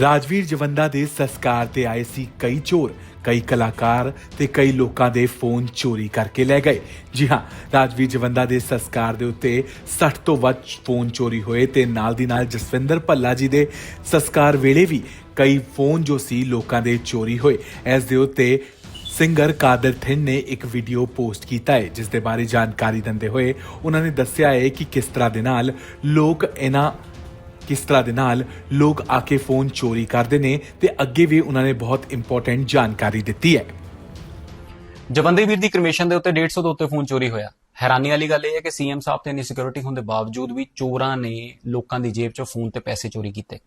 ਰਾਜਵੀਰ ਜਵੰਦਾ ਦੇ ਸੰਸਕਾਰ ਤੇ ਆਏ ਸੀ ਕਈ ਚੋਰ, ਕਈ ਕਲਾਕਾਰ ਤੇ ਕਈ ਲੋਕਾਂ ਦੇ ਫੋਨ ਚੋਰੀ ਕਰਕੇ ਲੈ ਗਏ। ਜੀ ਹਾਂ, ਰਾਜਵੀਰ ਜਵੰਦਾ ਦੇ ਸੰਸਕਾਰ ਦੇ ਉੱਤੇ 60 ਤੋਂ ਵੱਧ ਫੋਨ ਚੋਰੀ ਹੋਏ ਤੇ ਨਾਲ ਦੀ ਨਾਲ ਜਸਵਿੰਦਰ ਭੱਲਾ ਜੀ ਦੇ ਸੰਸਕਾਰ ਵੇਲੇ ਵੀ ਕਈ ਫੋਨ ਜੋ ਸੀ ਲੋਕਾਂ ਦੇ ਚੋਰੀ ਹੋਏ। ਇਸ ਦੇ ਉੱਤੇ ਸਿੰਗਰ ਕਾਦਰ ਥਿੰਨ ਨੇ ਇੱਕ ਵੀਡੀਓ ਪੋਸਟ ਕੀਤਾ ਹੈ, ਜਿਸ ਦੇ ਬਾਰੇ ਜਾਣਕਾਰੀ ਦਿੰਦੇ ਹੋਏ ਉਹਨਾਂ ਨੇ ਦੱਸਿਆ ਹੈ ਕਿ ਕਿਸ ਤਰ੍ਹਾਂ ਦੇ ਨਾਲ ਲੋਕ ਇਹਨਾਂ ਕਿਸ ਤਰ੍ਹਾਂ ਦੇ ਨਾਲ ਲੋਕ ਆ ਕੇ ਫੋਨ ਚੋਰੀ ਕਰਦੇ ਨੇ ਤੇ ਅੱਗੇ ਵੀ ਉਹਨਾਂ ਨੇ ਬਹੁਤ ਇੰਪੋਰਟੈਂਟ ਜਾਣਕਾਰੀ ਦਿੱਤੀ ਹੈ। ਜਵੰਦੇ ਵੀਰ ਦੀ ਕ੍ਰਿਮੇਸ਼ਨ ਦੇ ਉੱਤੇ 150 ਦੇ ਉੱਤੇ ਫੋਨ ਚੋਰੀ ਹੋਇਆ। ਹੈਰਾਨੀ ਵਾਲੀ ਗੱਲ ਇਹ ਹੈ ਕਿ ਸੀਐਮ ਸਾਹਿਬ ਤੇ ਇੰਨੀ ਸਿਕਿਉਰਿਟੀ ਹੋਣ ਦੇ ਬਾਵਜੂਦ ਵੀ ਚੋਰਾਂ ਨੇ ਲੋਕਾਂ ਦੀ ਜੇਬ 'ਚੋਂ ਫੋਨ ਤੇ ਪੈਸੇ ਚੋਰੀ ਕੀਤੇ।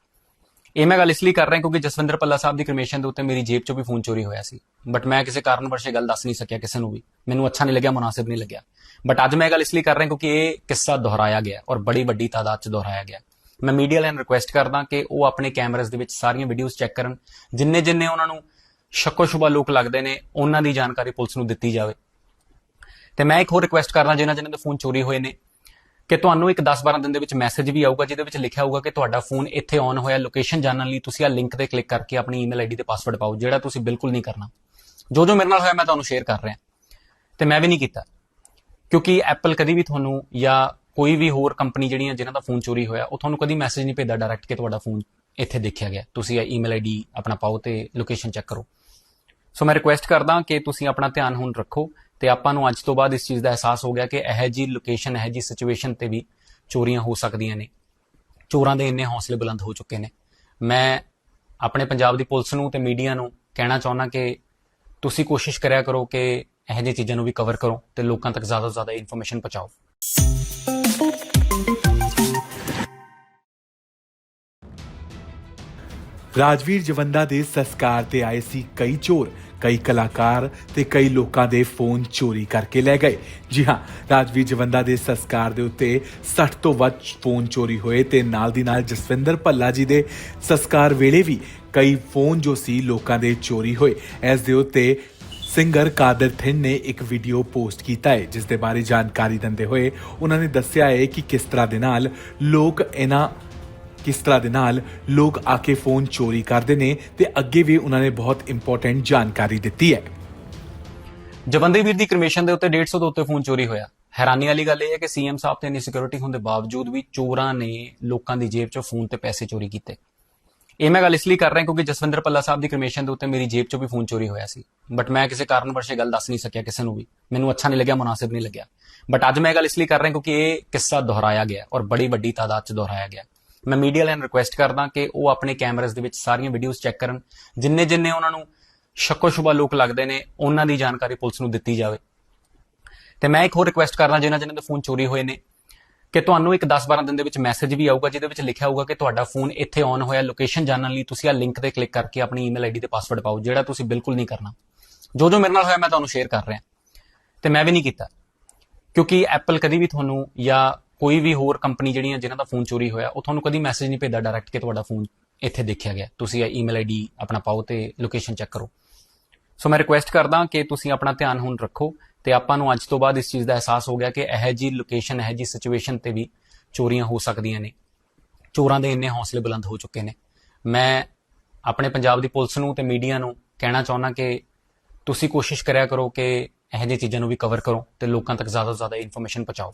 ਇਹ ਮੈਂ ਗੱਲ ਇਸ ਲਈ ਕਰ ਰਿਹਾ ਕਿਉਂਕਿ ਜਸਵਿੰਦਰ ਪੱਲਾ ਸਾਹਿਬ ਦੀ ਕ੍ਰਿਮੇਸ਼ਨ ਦੇ ਉੱਤੇ ਮੇਰੀ ਜੇਬ 'ਚੋਂ ਵੀ ਫੋਨ ਚੋਰੀ ਹੋਇਆ ਸੀ। ਬਟ ਮੈਂ ਕਿਸੇ ਕਾਰਨਵਸ਼ ਇਹ ਗੱਲ ਦੱਸ ਨਹੀਂ ਸਕਿਆ ਕਿਸੇ ਨੂੰ ਵੀ। ਮੈਨੂੰ ਅੱਛਾ ਨਹੀਂ ਲੱਗਿਆ, ਮੁਨਾਸਿਬ ਨਹੀਂ ਲੱਗਿਆ। ਬਟ ਅੱਜ ਮੈਂ ਗੱਲ ਇਸ ਲਈ ਕਰ ਰਿਹਾ ਕਿਉਂਕਿ ਇਹ ਕਿੱਸਾ ਦੁਹਰਾਇਆ ਗਿਆ ਔਰ ਬੜੀ ਵੱਡੀ ਤਾਦਾਦ 'ਚ ਦੁਹਰਾਇਆ ਗਿਆ। ਮੈਂ ਮੀਡੀਆ ਲਾਈਨ ਰਿਕੁਐਸਟ ਕਰਦਾ ਕਿ ਉਹ ਆਪਣੇ ਕੈਮਰਾਸ ਦੇ ਵਿੱਚ ਸਾਰੀਆਂ ਵੀਡੀਓਜ਼ ਚੈੱਕ ਕਰਨ, ਜਿੰਨੇ ਜਿੰਨੇ ਉਹਨਾਂ ਨੂੰ ਸ਼ੱਕੋ ਸ਼ੁਬਾ ਲੋਕ ਲੱਗਦੇ ਨੇ, ਉਹਨਾਂ ਦੀ ਜਾਣਕਾਰੀ ਪੁਲਿਸ ਨੂੰ ਦਿੱਤੀ ਜਾਵੇ। ਤੇ ਮੈਂ ਇੱਕ ਹੋਰ ਰਿਕੁਐਸਟ ਕਰਦਾ, ਜਿਨ੍ਹਾਂ ਜਿਨ੍ਹਾਂ ਦੇ ਫੋਨ ਚੋਰੀ ਹੋਏ ਨੇ, ਕਿ ਤੁਹਾਨੂੰ ਇੱਕ 10-12 ਦਿਨ ਦੇ ਵਿੱਚ ਮੈਸੇਜ ਵੀ ਆਊਗਾ, ਜਿਹਦੇ ਵਿੱਚ ਲਿਖਿਆ ਹੋਊਗਾ ਕਿ ਤੁਹਾਡਾ ਫੋਨ ਇੱਥੇ ਔਨ ਹੋਇਆ ਲੋਕੇਸ਼ਨ ਜਾਣਨ ਲਈ ਤੁਸੀਂ ਆ ਲਿੰਕ ਤੇ ਕਲਿੱਕ ਕਰਕੇ ਆਪਣੀ ਈਮੇਲ ਆਈਡੀ ਤੇ ਪਾਸਵਰਡ ਪਾਓ, ਜਿਹੜਾ ਤੁਸੀਂ ਬਿਲਕੁਲ ਨਹੀਂ ਕਰਨਾ। ਜੋ ਜੋ ਮੇਰੇ ਨਾਲ ਹੋਇਆ, ਮੈਂ ਤੁਹਾਨੂੰ ਸ਼ੇਅਰ ਕਰ ਰਿਹਾ। ਤੇ ਮੈਂ ਵੀ ਨਹੀਂ ਕੀਤਾ, ਕਿਉਂਕਿ ਐਪਲ ਕਦੀ ਵੀ ਤੁਹਾਨੂੰ ਜਾਂ ਕੋਈ ਵੀ ਹੋਰ ਕੰਪਨੀ ਜਿਹੜੀਆਂ ਜਿਨ੍ਹਾਂ ਦਾ ਫੋਨ ਚੋਰੀ ਹੋਇਆ, ਉਹ ਤੁਹਾਨੂੰ ਕਦੀ ਮੈਸੇਜ ਨਹੀਂ ਭੇਜਦਾ ਡਾਇਰੈਕਟ ਕਿ ਤੁਹਾਡਾ ਫੋਨ ਇੱਥੇ ਦੇਖਿਆ ਗਿਆ। ਤੁਸੀਂ ਇਹ ਈਮੇਲ ਆਈਡੀ ਆਪਣਾ ਪਾਓ ਤੇ ਲੋਕੇਸ਼ਨ ਚੈੱਕ ਕਰੋ। ਸੋ ਮੈਂ ਰਿਕੁਐਸਟ ਕਰਦਾ ਕਿ ਤੁਸੀਂ ਆਪਣਾ ਧਿਆਨ ਹੁਣ ਰੱਖੋ ਤੇ ਆਪਾਂ ਨੂੰ ਅੱਜ ਤੋਂ ਬਾਅਦ ਇਸ ਚੀਜ਼ ਦਾ ਅਹਿਸਾਸ ਹੋ ਗਿਆ ਕਿ ਇਹ ਜੀ ਲੋਕੇਸ਼ਨ ਇਹ ਜੀ ਸਿਚੁਏਸ਼ਨ ਤੇ ਵੀ ਚੋਰੀਆਂ ਹੋ ਸਕਦੀਆਂ ਨੇ। ਚੋਰਾਂ ਦੇ ਇੰਨੇ ਹੌਸਲੇ ਬੁਲੰਦ ਹੋ ਚੁੱਕੇ ਨੇ। ਮੈਂ ਆਪਣੇ ਪੰਜਾਬ ਦੀ ਪੁਲਿਸ ਨੂੰ ਤੇ ਮੀਡੀਆ ਨੂੰ ਕਹਿਣਾ ਚਾਹੁੰਦਾ ਕਿ ਤੁਸੀਂ ਕੋਸ਼ਿਸ਼ ਕਰਿਆ ਕਰੋ ਕਿ ਇਹੋ ਜਿਹੀ ਚੀਜ਼ਾਂ ਨੂੰ ਵੀ ਕਵਰ ਕਰੋ ਤੇ ਲੋਕਾਂ ਤੱਕ ਜ਼ਿਆਦਾ ਤੋਂ ਜ਼ਿਆਦਾ ਇਨਫੋਰਮੇਸ਼ਨ ਪਹੁੰਚਾਓ। ਰਾਜਵੀਰ ਜਵੰਦਾ ਦੇ ਸੰਸਕਾਰ ਤੇ ਆਏ ਸੀ ਕਈ ਚੋਰ, ਕਈ ਕਲਾਕਾਰ ਤੇ ਕਈ ਲੋਕਾਂ ਦੇ ਫੋਨ ਚੋਰੀ ਕਰਕੇ ਲੈ ਗਏ। ਜੀ ਹਾਂ, ਰਾਜਵੀਰ ਜਵੰਦਾ ਦੇ ਸੰਸਕਾਰ ਦੇ ਉੱਤੇ 60 ਤੋਂ ਵੱਧ ਫੋਨ ਚੋਰੀ ਹੋਏ ਤੇ ਨਾਲ ਦੀ ਨਾਲ ਜਸਵਿੰਦਰ ਭੱਲਾ ਜੀ ਦੇ ਸੰਸਕਾਰ ਵੇਲੇ ਵੀ ਕਈ ਫੋਨ ਜੋ ਸੀ ਲੋਕਾਂ ਦੇ ਚੋਰੀ ਹੋਏ। ਇਸ ਦੇ ਉੱਤੇ ਸਿੰਗਰ ਕਾਦਰ ਥਿੰਨ ਨੇ ਇੱਕ ਵੀਡੀਓ ਪੋਸਟ ਕੀਤਾ ਹੈ, ਜਿਸ ਦੇ ਬਾਰੇ ਜਾਣਕਾਰੀ ਦਿੰਦੇ ਹੋਏ ਉਹਨਾਂ ਨੇ ਦੱਸਿਆ ਹੈ ਕਿ ਕਿਸ ਤਰ੍ਹਾਂ ਦੇ ਨਾਲ ਲੋਕ ਇਹਨਾਂ ਕਿਸ ਤਰ੍ਹਾਂ ਦੇ ਨਾਲ ਲੋਕ ਆ ਕੇ ਫੋਨ ਚੋਰੀ ਕਰਦੇ ਨੇ ਤੇ ਅੱਗੇ ਵੀ ਉਹਨਾਂ ਨੇ ਬਹੁਤ ਇੰਪੋਰਟੈਂਟ ਜਾਣਕਾਰੀ ਦਿੱਤੀ ਹੈ। ਜਵੰਦੇ ਵੀਰ ਦੀ ਕ੍ਰਿਮੇਸ਼ਨ ਦੇ ਉੱਤੇ 150 ਤੋਂ ਉੱਤੇ ਫੋਨ ਚੋਰੀ ਹੋਇਆ। ਹੈਰਾਨੀ ਵਾਲੀ ਗੱਲ ਇਹ ਹੈ ਕਿ ਸੀਐਮ ਸਾਹਿਬ ਤੇ ਇੰਨੀ ਸਿਕਿਉਰਿਟੀ ਹੋਣ ਦੇ ਬਾਵਜੂਦ ਵੀ ਚੋਰਾਂ ਨੇ ਲੋਕਾਂ ਦੀ ਜੇਬ 'ਚੋਂ ਫੋਨ ਤੇ ਪੈਸੇ ਚੋਰੀ ਕੀਤੇ। ਇਹ ਮੈਂ ਗੱਲ ਇਸ ਲਈ ਕਰ ਰਿਹਾ ਕਿਉਂਕਿ ਜਸਵਿੰਦਰ ਪੱਲਾ ਸਾਹਿਬ ਦੀ ਕ੍ਰਿਮੇਸ਼ਨ ਦੇ ਉੱਤੇ ਮੇਰੀ ਜੇਬ 'ਚੋਂ ਵੀ ਫੋਨ ਚੋਰੀ ਹੋਇਆ ਸੀ। ਬਟ ਮੈਂ ਕਿਸੇ ਕਾਰਨਵਸ਼ ਇਹ ਗੱਲ ਦੱਸ ਨਹੀਂ ਸਕਿਆ ਕਿਸੇ ਨੂੰ ਵੀ। ਮੈਨੂੰ ਅੱਛਾ ਨਹੀਂ ਲੱਗਿਆ, ਮੁਨਾਸਿਬ ਨਹੀਂ ਲੱਗਿਆ। ਬਟ ਅੱਜ ਮੈਂ ਗੱਲ ਇਸ ਲਈ ਕਰ ਰਿਹਾ ਕਿਉਂਕਿ ਇਹ ਕਿੱਸਾ ਦੁਹਰਾਇਆ ਗਿਆ ਔਰ ਬੜੀ ਵੱਡੀ ਤਾਦਾਦ 'ਚ ਦੁਹਰਾਇਆ ਗਿਆ। ਮੈਂ ਮੀਡੀਆ ਲਾਈਨ ਰਿਕੁਐਸਟ ਕਰਦਾ ਕਿ ਉਹ ਆਪਣੇ ਕੈਮਰਾਸ ਦੇ ਵਿੱਚ ਸਾਰੀਆਂ ਵੀਡੀਓਜ਼ ਚੈੱਕ ਕਰਨ। ਜਿੰਨੇ ਜਿੰਨੇ ਉਹਨਾਂ ਨੂੰ ਸ਼ੱਕੋ ਸ਼ੁਬਾ ਲੋਕ ਲੱਗਦੇ ਨੇ, ਉਹਨਾਂ ਦੀ ਜਾਣਕਾਰੀ ਪੁਲਿਸ ਨੂੰ ਦਿੱਤੀ ਜਾਵੇ। ਤੇ ਮੈਂ ਇੱਕ ਹੋਰ ਰਿਕੁਐਸਟ ਕਰਦਾ, ਜਿਨ੍ਹਾਂ ਜਿਨ੍ਹਾਂ ਦੇ ਫੋਨ ਚੋਰੀ ਹੋਏ ਨੇ, ਕਿ ਤੁਹਾਨੂੰ ਇੱਕ 10-12 ਦਿਨ ਦੇ ਵਿੱਚ ਮੈਸੇਜ ਵੀ ਆਊਗਾ, ਜਿਹਦੇ ਵਿੱਚ ਲਿਖਿਆ ਹੋਊਗਾ ਕਿ ਤੁਹਾਡਾ ਫੋਨ ਇੱਥੇ ਔਨ ਹੋਇਆ। ਲੋਕੇਸ਼ਨ ਜਾਣਨ ਲਈ ਤੁਸੀਂ ਆ ਲਿੰਕ ਤੇ ਕਲਿੱਕ ਕਰਕੇ ਆਪਣੀ ਈਮੇਲ ਆਈਡੀ ਤੇ ਪਾਸਵਰਡ ਪਾਓ, ਜਿਹੜਾ ਤੁਸੀਂ ਬਿਲਕੁਲ ਨਹੀਂ ਕਰਨਾ। ਜੋ ਜੋ ਮੇਰੇ ਨਾਲ ਹੋਇਆ, ਮੈਂ ਤੁਹਾਨੂੰ ਸ਼ੇਅਰ ਕਰ ਰਿਹਾ। ਤੇ ਮੈਂ ਵੀ ਨਹੀਂ ਕੀਤਾ। ਕਿਉਂਕਿ ਐਪਲ ਕਦੀ ਵੀ ਤੁਹਾਨੂੰ ਜਾਂ ਕੋਈ ਵੀ ਹੋਰ ਕੰਪਨੀ ਜਿਹੜੀਆਂ ਜਿਨ੍ਹਾਂ ਦਾ ਫੋਨ ਚੋਰੀ ਹੋਇਆ, ਉਹ ਤੁਹਾਨੂੰ ਕਦੀ ਮੈਸੇਜ ਨਹੀਂ ਭੇਜਦਾ ਡਾਇਰੈਕਟ ਕਿ ਤੁਹਾਡਾ ਫੋਨ ਇੱਥੇ ਦੇਖਿਆ ਗਿਆ। ਤੁਸੀਂ ਇਹ ਈਮੇਲ ਆਈਡੀ ਆਪਣਾ ਪਾਓ ਤੇ ਲੋਕੇਸ਼ਨ ਚੈੱਕ ਕਰੋ। ਸੋ ਮੈਂ ਰਿਕੁਐਸਟ ਕਰਦਾ ਕਿ ਤੁਸੀਂ ਆਪਣਾ ਧਿਆਨ ਹੁਣ ਰੱਖੋ ਤੇ ਆਪਾਂ ਨੂੰ ਅੱਜ ਤੋਂ ਬਾਅਦ ਇਸ ਚੀਜ਼ ਦਾ ਅਹਿਸਾਸ ਹੋ ਗਿਆ ਕਿ ਇਹ ਜੀ ਲੋਕੇਸ਼ਨ ਇਹ ਜੀ ਸਿਚੁਏਸ਼ਨ ਤੇ ਵੀ ਚੋਰੀਆਂ ਹੋ ਸਕਦੀਆਂ ਨੇ। ਚੋਰਾਂ ਦੇ ਇੰਨੇ ਹੌਸਲੇ ਬੁਲੰਦ ਹੋ ਚੁੱਕੇ ਨੇ। ਮੈਂ ਆਪਣੇ ਪੰਜਾਬ ਦੀ ਪੁਲਿਸ ਨੂੰ ਤੇ ਮੀਡੀਆ ਨੂੰ ਕਹਿਣਾ ਚਾਹੁੰਦਾ ਕਿ ਤੁਸੀਂ ਕੋਸ਼ਿਸ਼ ਕਰਿਆ ਕਰੋ ਕਿ ਇਹੋ ਜਿਹੀ ਚੀਜ਼ਾਂ ਨੂੰ ਵੀ ਕਵਰ ਕਰੋ ਤੇ ਲੋਕਾਂ ਤੱਕ ਜ਼ਿਆਦਾ ਤੋਂ ਜ਼ਿਆਦਾ ਇਨਫੋਰਮੇਸ਼ਨ ਪਹੁੰਚਾਓ।